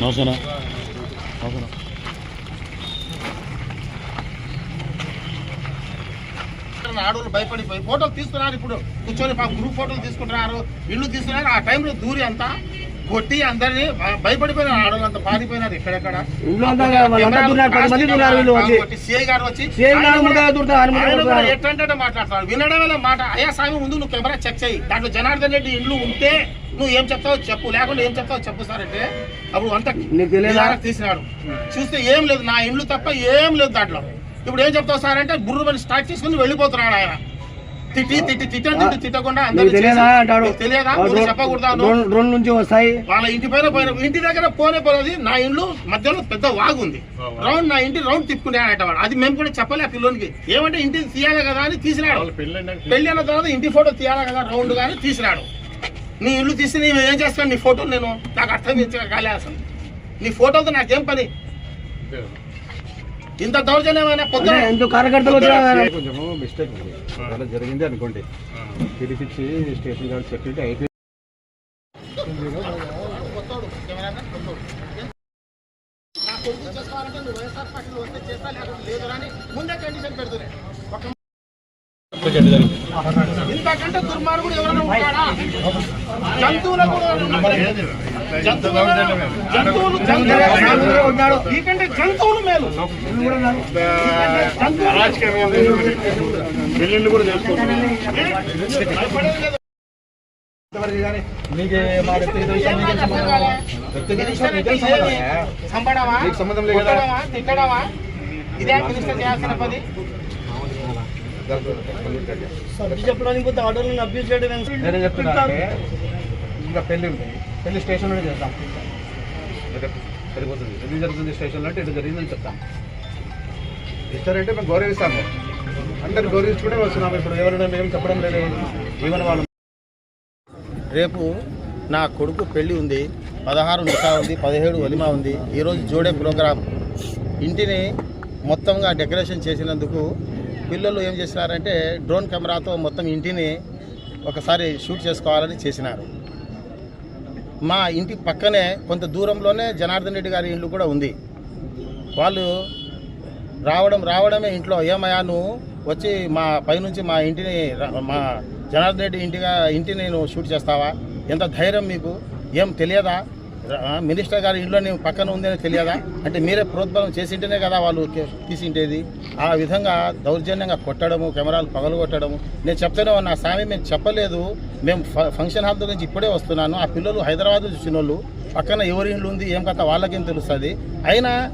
నమస్తే నమస్తే ఆడవాళ్ళు భయపడిపోయి ఫోటోలు తీసుకున్నారు ఇప్పుడు. కూర్చొని గ్రూప్ ఫోటోలు తీసుకుంటున్నారు. ఇల్లు తీసుకున్నారు ఆ టైంలో దూరి అంతా. కొట్టి అందరినీ భయపడిపోయినారు ఆడవాళ్ళు అంతా పారిపోయినారు ఎక్కడెక్కడ దూరుతారు. ఎట్టంటే మాట్లాడతాడు వినడమే మాట అయ్యా స్వామి ముందు నువ్వు కెమెరా చెక్ చేయి. దాంట్లో జనార్దన్ రెడ్డి ఇల్లు ఉంటే నువ్వు ఏం చెప్తావో చెప్పు లేకుండా ఏం చెప్తావో చెప్పు సార్ అంటే అప్పుడు అంత తీసినాడు చూస్తే ఏం లేదు నా ఇల్లు తప్ప ఏం లేదు దాంట్లో. ఇప్పుడు ఏం చెప్తావు సార్ అంటే బుర్రు పని స్టార్ట్ చేసుకుని వెళ్ళిపోతున్నాడు ఆయన. తిట్టి తిట్టి తిట్ట తిట్టి తిట్టకుండా తెలియదా అంటాడు? డ్రోన్- నుంచి వస్తాయి. వాళ్ళ ఇంటి పైన పోయిన ఇంటి దగ్గర పోనే పోలేదు నా ఇల్లు మధ్యలో పెద్ద వాగు ఉంది. రౌండ్ నా ఇంటి రౌండ్ తిప్పుకునే వాడు. అది మేము కూడా చెప్పలే ఆ పిల్లోనికి. ఏమంటే ఇంటిని తీయాలి కదా అని తీసినాడు. పెళ్ళి అయిన తర్వాత ఇంటి ఫోటో తీయాలి కదా రౌండ్ కానీ తీసినాడు. నీ ఇల్లు తీసి నేను ఏం చేస్తాను? నీ ఫోటో నేను నాకు అర్థం కాలే అసలు. నీ ఫోటోతో నాకేం పని? ఇంత దౌర్జన్యమైన పొద్దున కార్యకర్తలు కొంచెము మిస్టేక్ ఉంది. అలా జరిగింది అనుకోండి. పిలిపించి స్టేషన్ గార్డ్ సెక్యూరిటీ అయితే నా కొడుకు చేసుకోవాలంటే నువ్వు వైఎస్ఆర్ పార్టీలో వస్తే చేస్తా లేకపోతే లేదు అని ముందే కండిషన్ పెడుతున్నాయి ఒక ఇంతకంటే దుర్మార్గుడు ఎవరైనా ఉంటాడా? జంతువులకు కూడా. జంతువులు జంతువులు ఉన్నాడు నీకంటే జంతువులు మేలు పెళ్ళిళ్ళు కూడా మీకు మా వ్యక్తిగత విషయం వ్యక్తిగత విషయం సంబంధం? లేదు తిట్టడమా ఇదే మినిస్టర్ చేయాల్సిన చెప్పడానికి ఆర్డర్లను చేయడం ఇంకా పెళ్ళి ఉంది పెళ్ళి స్టేషన్లోనే చేద్దాం. అదే సరిపోతుంది. ఎందుకు జరుగుతుంది స్టేషన్లో అంటే ఇటు జరిగిందని చెప్తాం. ఇస్తారంటే మేము గౌరవిస్తాము. అందరు గౌరవించుకుంటే వస్తున్నాము. ఇప్పుడు ఎవరైనా మేము చెప్పడం లేదు. ఈవెన్ వాళ్ళు రేపు నా కొడుకు పెళ్ళి ఉంది పదహారు నికా ఉంది పదిహేడు వలిమా ఉంది. ఈరోజు జోడే ప్రోగ్రాం. ఇంటిని మొత్తంగా డెకరేషన్ చేసినందుకు పిల్లలు ఏం చేసినారంటే డ్రోన్ కెమెరాతో మొత్తం ఇంటిని ఒకసారి షూట్ చేసుకోవాలని చేసినారు. మా ఇంటి పక్కనే కొంత దూరంలోనే జనార్దన్ రెడ్డి గారి ఇల్లు కూడా ఉంది. వాళ్ళు రావడం రావడమే ఇంట్లో. ఏమయ్యా నువ్వు వచ్చి మా పైనుంచి మా ఇంటిని మా జనార్దన్ రెడ్డి ఇంటిగా ఇంటిని నువ్వు షూట్ చేస్తావా? ఎంత ధైర్యం మీకు? ఏం తెలియదా? మినిస్టర్ గారి ఇంట్లో నేను పక్కన ఉందని తెలియదా? అంటే మీరే ప్రోద్బలం చేసింటేనే కదా వాళ్ళు తీసింటేది ఆ విధంగా దౌర్జన్యంగా కొట్టడము కెమెరాలు పగలు కొట్టడము నేను చెప్తానే ఉన్నా స్వామి మేము చెప్పలేదు. మేము ఫ- ఫంక్షన్ హాల్ నుంచి ఇప్పుడే వస్తున్నాను. ఆ పిల్లలు హైదరాబాద్ చూసిన వాళ్ళు పక్కన ఎవరి ఇల్లు ఉంది ఏం కథ వాళ్ళకేం తెలుస్తుంది? అయినా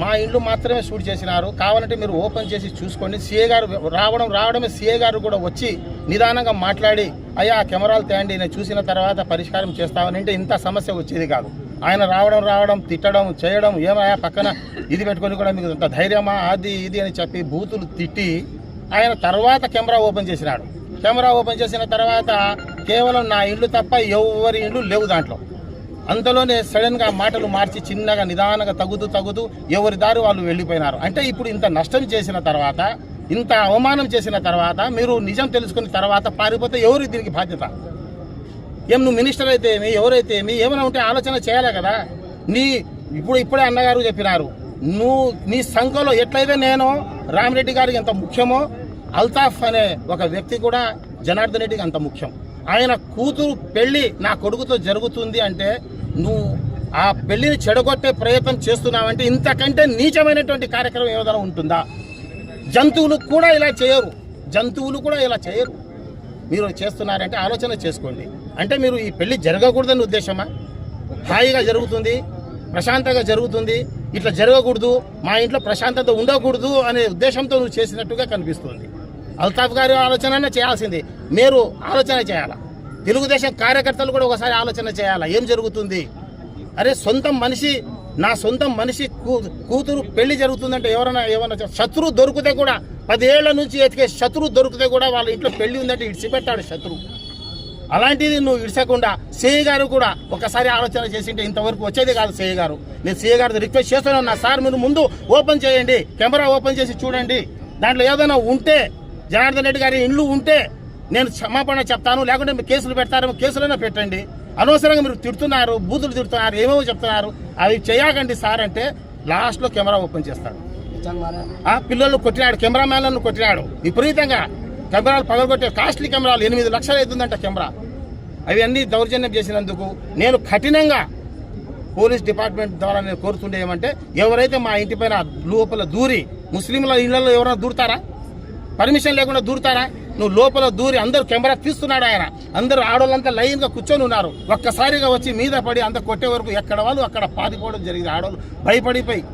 మా ఇల్లు మాత్రమే షూట్ చేసినారు. కావాలంటే మీరు ఓపెన్ చేసి చూసుకోండి. సీఏ గారు రావడం రావడమే సీఏ గారు కూడా వచ్చి నిదానంగా మాట్లాడి అయ్యా ఆ కెమెరాలు తేండి నేను చూసిన తర్వాత పరిష్కారం చేస్తామని అంటే ఇంత సమస్య వచ్చేది కాదు. ఆయన రావడం రావడం తిట్టడం చేయడం ఏమయ్యా పక్కన ఇది పెట్టుకొని కూడా మీకు ఇంత ధైర్యమా? అది ఇది అని చెప్పి బూతులు తిట్టి ఆయన తర్వాత కెమెరా ఓపెన్ చేసినాడు. కెమెరా ఓపెన్ చేసిన తర్వాత కేవలం నా ఇల్లు తప్ప ఎవరి ఇల్లు లేవు దాంట్లో. అంతలోనే సడన్గా మాటలు మార్చి చిన్నగా నిదానంగా తగ్గుతూ తగ్గుతూ ఎవరి దారి వాళ్ళు వెళ్ళిపోయినారు. అంటే ఇప్పుడు ఇంత నష్టం చేసిన తర్వాత ఇంత అవమానం చేసిన తర్వాత మీరు నిజం తెలుసుకున్న తర్వాత పారిపోతే ఎవరు దీనికి బాధ్యత? ఏం నువ్వు మినిస్టర్ అయితే ఏమి ఎవరైతే ఏమి ఏమైనా ఉంటే ఆలోచన చేయాలి కదా. నీ ఇప్పుడు ఇప్పుడే అన్నగారు చెప్పినారు నువ్వు నీ సంఖలో ఎట్లయితే నేను రామిరెడ్డి గారికి ఎంత ముఖ్యమో అల్తాఫ్ అనే ఒక వ్యక్తి కూడా జనార్దన్ రెడ్డికి అంత ముఖ్యం. ఆయన కూతురు పెళ్ళి నా కొడుకుతో జరుగుతుంది అంటే నువ్వు ఆ పెళ్ళిని చెడగొట్టే ప్రయత్నం చేస్తున్నావంటే ఇంతకంటే నీచమైనటువంటి కార్యక్రమం ఏదైనా ఉంటుందా? జంతువులు కూడా ఇలా చేయరు. జంతువులు కూడా ఇలా చేయరు. మీరు చేస్తున్నారంటే ఆలోచన చేసుకోండి. అంటే మీరు ఈ పెళ్ళి జరగకూడదని ఉద్దేశమా? హాయిగా జరుగుతుంది ప్రశాంతంగా జరుగుతుంది ఇట్లా జరగకూడదు మా ఇంట్లో ప్రశాంతత ఉండకూడదు అనే ఉద్దేశంతో నువ్వు చేసినట్టుగా కనిపిస్తుంది. అల్తాఫ్ గారి ఆలోచన చేయాల్సింది. మీరు ఆలోచన చేయాలా? తెలుగుదేశం కార్యకర్తలు కూడా ఒకసారి ఆలోచన చేయాలా? ఏం జరుగుతుంది? అరే సొంతం మనిషి నా సొంతం మనిషి కూతురు పెళ్ళి జరుగుతుందంటే ఎవరైనా ఏమన్నా శత్రువు దొరికితే కూడా పదేళ్ళ నుంచి ఎతికే శత్రువు దొరికితే కూడా వాళ్ళ ఇంట్లో పెళ్ళి ఉందంటే ఇడిచిపెట్టాడు శత్రువు. అలాంటిది నువ్వు ఇడిచకుండా సిఐ గారు కూడా ఒకసారి ఆలోచన చేసింటే ఇంతవరకు వచ్చేది కాదు సిఐ గారు. నేను సిఐ గారితో రిక్వెస్ట్ చేస్తున్నాను నా సార్ మీరు ముందు ఓపెన్ చేయండి. కెమెరా ఓపెన్ చేసి చూడండి. దాంట్లో ఏదైనా ఉంటే జనార్దన్ రెడ్డి గారి ఇండ్లు ఉంటే నేను క్షమాపణ చెప్తాను లేకుంటే మీరు కేసులు పెడతారేమో కేసులైనా పెట్టండి. అనవసరంగా మీరు తిడుతున్నారు బూతులు తిడుతున్నారు ఏమేమో చెప్తున్నారు. అవి చేయకండి సార్ అంటే లాస్ట్లో కెమెరా ఓపెన్ చేస్తాడు. ఆ పిల్లలు కొట్టినాడు కెమెరామ్యాన్లను కొట్టినాడు. విపరీతంగా కెమెరాలు పగలగొట్టే కాస్ట్లీ కెమెరాలు. ఎనిమిది లక్షలు అవుతుందంట కెమెరా. అవి దౌర్జన్యం చేసినందుకు నేను కఠినంగా పోలీస్ డిపార్ట్మెంట్ ద్వారా నేను కోరుతుండే ఏమంటే ఎవరైతే మా ఇంటి పైన లోపల దూరి ముస్లింల ఇళ్ళలో ఎవరైనా దూరుతారా? పర్మిషన్ లేకుండా దూరుతారా? నువ్వు లోపల దూరి అందరూ కెమెరా తీస్తున్నాడు ఆయన. అందరూ ఆడవాళ్ళంతా లైన్గా కూర్చొని ఉన్నారు. ఒక్కసారిగా వచ్చి మీద పడి అంత కొట్టే వరకు ఎక్కడ వాళ్ళు అక్కడ పారిపోవడం జరిగింది. ఆడవాళ్ళు భయపడిపోయి.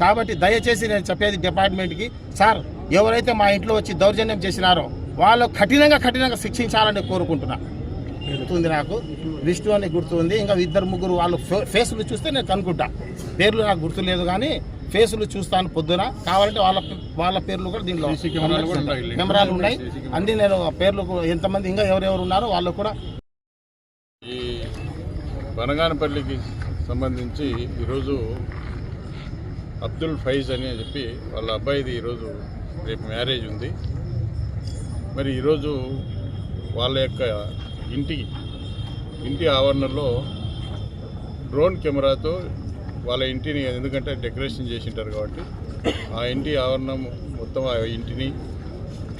కాబట్టి దయచేసి నేను చెప్పేది డిపార్ట్మెంట్కి సార్ ఎవరైతే మా ఇంట్లో వచ్చి దౌర్జన్యం చేసినారో వాళ్ళు కఠినంగా కఠినంగా శిక్షించాలని కోరుకుంటున్నా. గుర్తుంది నాకు. విష్ణు అని గుర్తుంది. ఇంకా ఇద్దరు ముగ్గురు వాళ్ళు ఫేస్లు చూస్తే నేను కనుక్కుంటా. పేర్లు నాకు గుర్తులేదు కానీ ఫేసులు చూస్తాను పొద్దున. కావాలంటే వాళ్ళ వాళ్ళ పేర్లు కూడా దీంట్లో కెమెరాలు కూడా ఉన్నాయి. అన్ని నేను పేర్లు ఎంతమంది ఇంకా ఎవరెవరు ఉన్నారో వాళ్ళు కూడా ఈ బనగానపల్లికి సంబంధించి ఈరోజు అబ్దుల్ ఫైజ్ అని చెప్పి వాళ్ళ అబ్బాయిది ఈరోజు రేపు మ్యారేజ్ ఉంది. మరి ఈరోజు వాళ్ళ యొక్క ఇంటికి ఇంటి ఆవరణలో డ్రోన్ కెమెరాతో వాళ్ళ ఇంటిని ఎందుకంటే డెకరేషన్ చేసింటారు కాబట్టి ఆ ఇంటి ఆవరణం మొత్తం ఆ ఇంటిని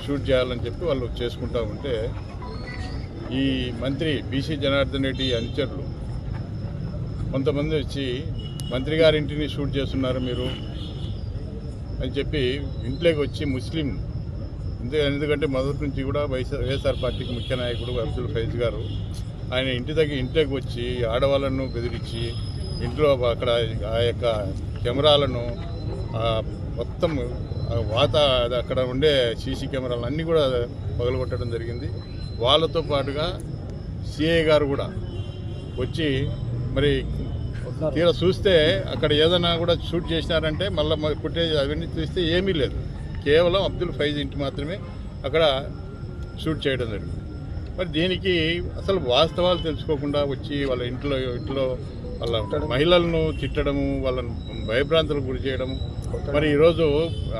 షూట్ చేయాలని చెప్పి వాళ్ళు చేసుకుంటా ఉంటే ఈ మంత్రి బీసీ జనార్దన్ రెడ్డి అనుచరులు కొంతమంది వచ్చి మంత్రి గారి ఇంటిని షూట్ చేస్తున్నారు మీరు అని చెప్పి ఇంట్లోకి వచ్చి ముస్లిం అంతే ఎందుకంటే మొదటి నుంచి కూడా వైఎస్ఆర్ వైఎస్ఆర్ పార్టీకి ముఖ్య నాయకుడు అబ్దుల్ ఫైజ్ గారు ఆయన ఇంటి దగ్గర ఇంట్లోకి వచ్చి ఆడవాళ్ళను బెదిరించి ఇంట్లో అక్కడ ఆ యొక్క కెమెరాలను మొత్తం వాత అది అక్కడ ఉండే సీసీ కెమెరాలు అన్నీ కూడా పగలగొట్టడం జరిగింది. వాళ్ళతో పాటుగా సిఐ గారు కూడా వచ్చి మరి తీరా చూస్తే అక్కడ ఏదైనా కూడా షూట్ చేసినారంటే మళ్ళీ ఫుటేజ్ అవన్నీ చూస్తే ఏమీ లేదు. కేవలం అబ్దుల్ ఫైజ్ ఇంటి మాత్రమే అక్కడ షూట్ చేయడం జరిగింది. మరి దీనికి అసలు వాస్తవాలు తెలుసుకోకుండా వచ్చి వాళ్ళ ఇంట్లో ఇంట్లో వాళ్ళ మహిళలను తిట్టడము వాళ్ళను భయభ్రాంతులకు గురి చేయడము. మరి ఈరోజు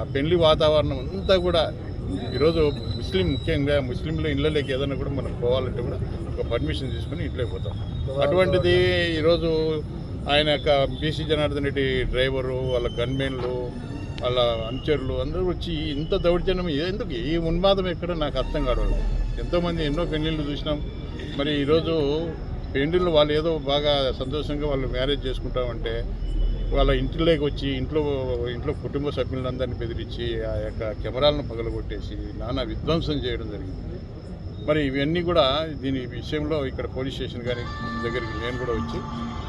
ఆ పెళ్ళి వాతావరణం అంతా కూడా ఈరోజు ముస్లిం ముఖ్యంగా ముస్లింల ఇళ్ళలోకి ఏదైనా కూడా మనం పోవాలంటే కూడా ఒక పర్మిషన్ తీసుకుని ఇంట్లోకి పోతాం. అటువంటిది ఈరోజు ఆయన యొక్క బీసీ జనార్దన్ రెడ్డి డ్రైవరు వాళ్ళ గన్మెన్లు వాళ్ళ అనుచరులు అందరూ వచ్చి ఇంత దౌర్జన్యం ఎందుకు? ఈ ఉన్మాదం ఎక్కడ నాకు అర్థం కావడం ఎంతోమంది ఎన్నో పెళ్ళిళ్ళు చూసినాం. మరి ఈరోజు పెండిల్ని వాళ్ళు ఏదో బాగా సంతోషంగా వాళ్ళు మ్యారేజ్ చేసుకుంటామంటే వాళ్ళ ఇంటిలోకి వచ్చి ఇంట్లో ఇంట్లో కుటుంబ సభ్యులందరినీ బెదిరించి ఆ యొక్క కెమెరాలను పగలగొట్టేసి నానా విధ్వంసం చేయడం జరిగింది. మరి ఇవన్నీ కూడా దీని విషయంలో ఇక్కడ పోలీస్ స్టేషన్ గారి దగ్గరికి నేను కూడా వచ్చి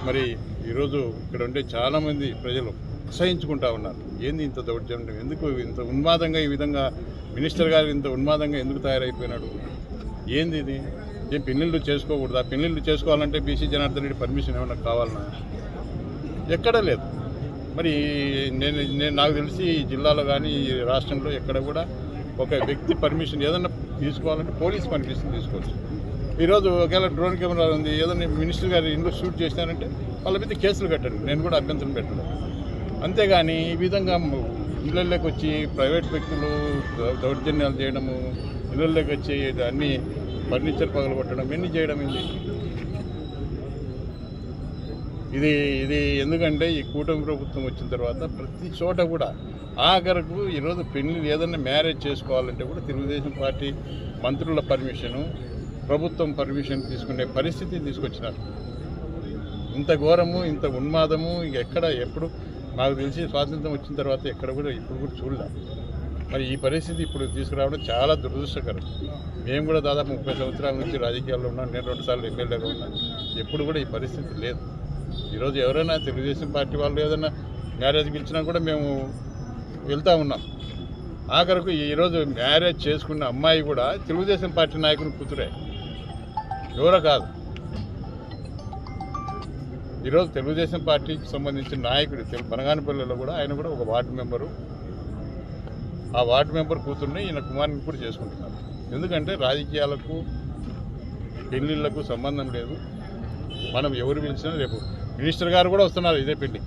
మరి ఈరోజు ఇక్కడ ఉండే చాలామంది ప్రజలు అసహించుకుంటా ఉన్నారు. ఏంది ఇంత దౌర్జన్యం? ఎందుకు ఇంత ఉన్మాదంగా ఈ విధంగా మినిస్టర్ గారు ఇంత ఉన్మాదంగా ఎందుకు తయారైపోయినాడు? ఏంది ఇది? ఏం పెళ్ళిళ్ళు ఆ పెళ్ళిళ్ళు చేసుకోవాలంటే బీసీ జనార్దన్ రెడ్డి పర్మిషన్ ఏమైనా కావాలన్నా ఎక్కడా లేదు. మరి నేను నేను నాకు తెలిసి ఈ జిల్లాలో కానీ ఈ రాష్ట్రంలో ఎక్కడ కూడా ఒక వ్యక్తి పర్మిషన్ ఏదైనా తీసుకోవాలంటే పోలీస్ పర్మిషన్ తీసుకోవచ్చు. ఈరోజు ఒకవేళ డ్రోన్ కెమెరా ఉంది ఏదైనా మినిస్టర్ గారు ఇంట్లో షూట్ చేసినారంటే వాళ్ళ మీద కేసులు కట్టండి. నేను కూడా అభ్యంతరం పెట్టను. అంతేగాని ఈ విధంగా ఇళ్ళల్లోకి వచ్చి ప్రైవేట్ వ్యక్తులు దౌర్జన్యాలు చేయడము ఇళ్ళల్లోకి వచ్చి అన్నీ ఫర్నిచర్ పగలగొట్టడం ఎన్ని చేయడం ఏంది ఇది ఇది ఎందుకంటే ఈ కూటమి ప్రభుత్వం వచ్చిన తర్వాత ప్రతి చోట కూడా ఆఖరకు ఈరోజు పెళ్ళి ఏదైనా మ్యారేజ్ చేసుకోవాలంటే కూడా తెలుగుదేశం పార్టీ మంత్రుల పర్మిషను ప్రభుత్వం పర్మిషన్ తీసుకునే పరిస్థితి తీసుకొచ్చినారు. ఇంత ఘోరము ఇంత ఉన్మాదము ఇంక ఎక్కడ ఎప్పుడు నాకు తెలిసి స్వాతంత్రం వచ్చిన తర్వాత ఎక్కడ కూడా ఇప్పుడు కూడా చూడలేదు మరి ఈ పరిస్థితి ఇప్పుడు తీసుకురావడం చాలా దురదృష్టకరం. మేము కూడా దాదాపు ముప్పై సంవత్సరాల నుంచి రాజకీయాల్లో ఉన్నాం. నేను రెండుసార్లు ఎమ్మెల్యేగా ఉన్నాను ఎప్పుడు కూడా ఈ పరిస్థితి లేదు. ఈరోజు ఎవరైనా తెలుగుదేశం పార్టీ వాళ్ళు ఏదైనా మ్యారేజ్ పిలిచినా కూడా మేము వెళ్తూ ఉన్నాం. ఆఖరకు ఈరోజు మ్యారేజ్ చేసుకున్న అమ్మాయి కూడా తెలుగుదేశం పార్టీ నాయకుని కూతురే. ఎవరో కాదు. ఈరోజు తెలుగుదేశం పార్టీకి సంబంధించిన నాయకుడు తెలుగు బనగానపల్లిలో కూడా ఆయన కూడా ఒక వార్డు మెంబరు. ఆ వార్డు మెంబర్ కూతుర్ని ఈయన కుమారుని కూడా చేసుకుంటున్నారు. ఎందుకంటే రాజకీయాలకు పెళ్ళిళ్ళకు సంబంధం లేదు. మనం ఎవరు పిలిచినా రేపు మినిస్టర్ గారు కూడా వస్తున్నారు ఇదే పెళ్ళి.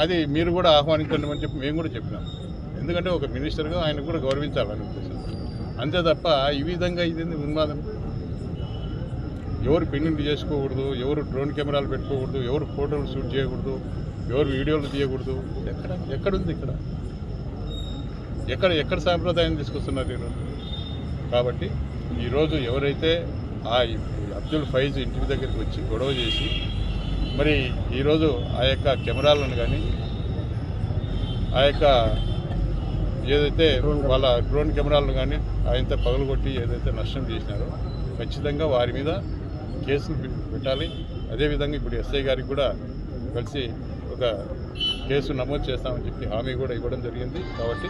అది మీరు కూడా ఆహ్వానించండి అని చెప్పి మేము కూడా చెప్పినాం. ఎందుకంటే ఒక మినిస్టర్గా ఆయన కూడా గౌరవించాలని ఉద్దేశం. అంతే తప్ప ఈ విధంగా ఇది ఉన్మాదం ఎవరు పెళ్ళిళ్ళు చేసుకోకూడదు ఎవరు డ్రోన్ కెమెరాలు పెట్టుకోకూడదు ఎవరు ఫోటోలు షూట్ చేయకూడదు ఎవరు వీడియోలు తీయకూడదు. ఎక్కడ? ఎక్కడుంది ఇక్కడ? ఎక్కడ ఎక్కడ సాంప్రదాయం తీసుకొస్తున్నారు ఈరోజు? కాబట్టి ఈరోజు ఎవరైతే ఆ అబ్దుల్ ఫైజ్ ఇంటి దగ్గరికి వచ్చి గొడవ చేసి మరి ఈరోజు ఆ యొక్క కెమెరాలను కానీ ఆ యొక్క ఏదైతే వాళ్ళ డ్రోన్ కెమెరాలను కానీ ఆయనతో పగలగొట్టి ఏదైతే నష్టం చేసినారో ఖచ్చితంగా వారి మీద కేసులు పెట్టాలి. అదేవిధంగా ఇప్పుడు ఎస్ఐ గారికి కూడా కలిసి ఒక కేసు నమోదు చేస్తామని చెప్పి హామీ కూడా ఇవ్వడం జరిగింది. కాబట్టి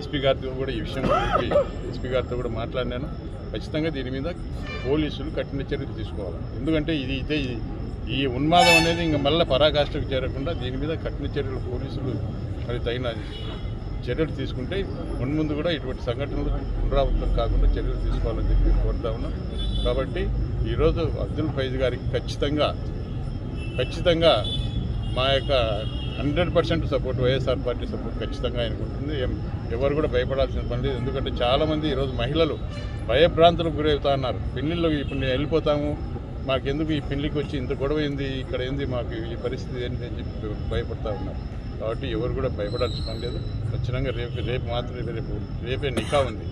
ఎస్పీ గారితో కూడా ఈ విషయం గురించి ఎస్పీ గారితో కూడా మాట్లాడినాను. ఖచ్చితంగా దీని మీద పోలీసులు కఠిన చర్యలు తీసుకోవాలి. ఎందుకంటే ఇది ఇదే ఈ ఉన్మాదం అనేది ఇంకా మళ్ళీ పరాకాష్ఠకు చేరకుండా దీని మీద కఠిన చర్యలు పోలీసులు మరి తగిన చర్యలు తీసుకుంటే మున్ముందు కూడా ఇటువంటి సంఘటనలు పునరావృతం కాకుండా చర్యలు తీసుకోవాలని చెప్పి కోరుతా ఉన్నాం. కాబట్టి ఈరోజు అబ్దుల్ ఫైజ్ గారికి ఖచ్చితంగా ఖచ్చితంగా మా యొక్క hundred percent support YSR party support ఖచ్చితంగా ఆయనకు ఉంటుంది. ఏం ఎవరు కూడా భయపడాల్సిన పని లేదు. ఎందుకంటే చాలామంది ఈరోజు మహిళలు భయభ్రాంతులకు గురవుతా ఉన్నారు. పెళ్ళిళ్ళు ఇప్పుడు నేను వెళ్ళిపోతాము. మాకెందుకు ఈ పెళ్ళికి వచ్చి ఇంత గొడవ ఏంది? ఇక్కడ ఏంది? మాకు ఈ పరిస్థితి ఏంటి అని చెప్పి భయపడతా ఉన్నారు. కాబట్టి ఎవరు కూడా భయపడాల్సిన పని లేదు. ఖచ్చితంగా రేపు రేపు మాత్రమే రేపు రేపే నికా ఉంది.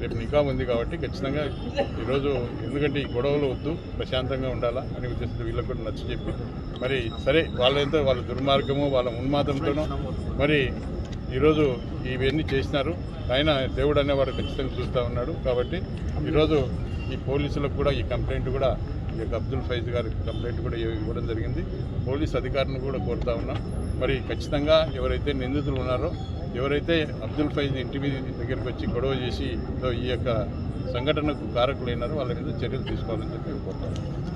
రేపు నికా ఉంది కాబట్టి ఖచ్చితంగా ఈరోజు ఎందుకంటే ఈ గొడవలు వద్దు ప్రశాంతంగా ఉండాలా అని ఉద్దేశంతో వీళ్ళకి కూడా నచ్చ చెప్పి మరి సరే వాళ్ళంతా వాళ్ళ దుర్మార్గము వాళ్ళ ఉన్మాదంతోనో మరి ఈరోజు ఇవన్నీ చేసినారు. ఆయన దేవుడు అనేవాడు ఖచ్చితంగా చూస్తూ ఉన్నాడు కాబట్టి ఈరోజు ఈ పోలీసులకు కూడా ఈ కంప్లైంట్ కూడా ఈ యొక్క అబ్దుల్ ఫైజ్ గారి కంప్లైంట్ కూడా ఇవ్వడం జరిగింది. పోలీస్ అధికారులను కూడా కోరుతా ఉన్నాం. మరి ఖచ్చితంగా ఎవరైతే నిందితులు ఉన్నారో ఎవరైతే అబ్దుల్ ఫైజ్ ఇంటి మీద దగ్గరికి వచ్చి గొడవ చేసి ఈ యొక్క సంఘటనకు కారకులైనారో వాళ్ళ మీద చర్యలు తీసుకోవాలని చెప్పి కోరుతాను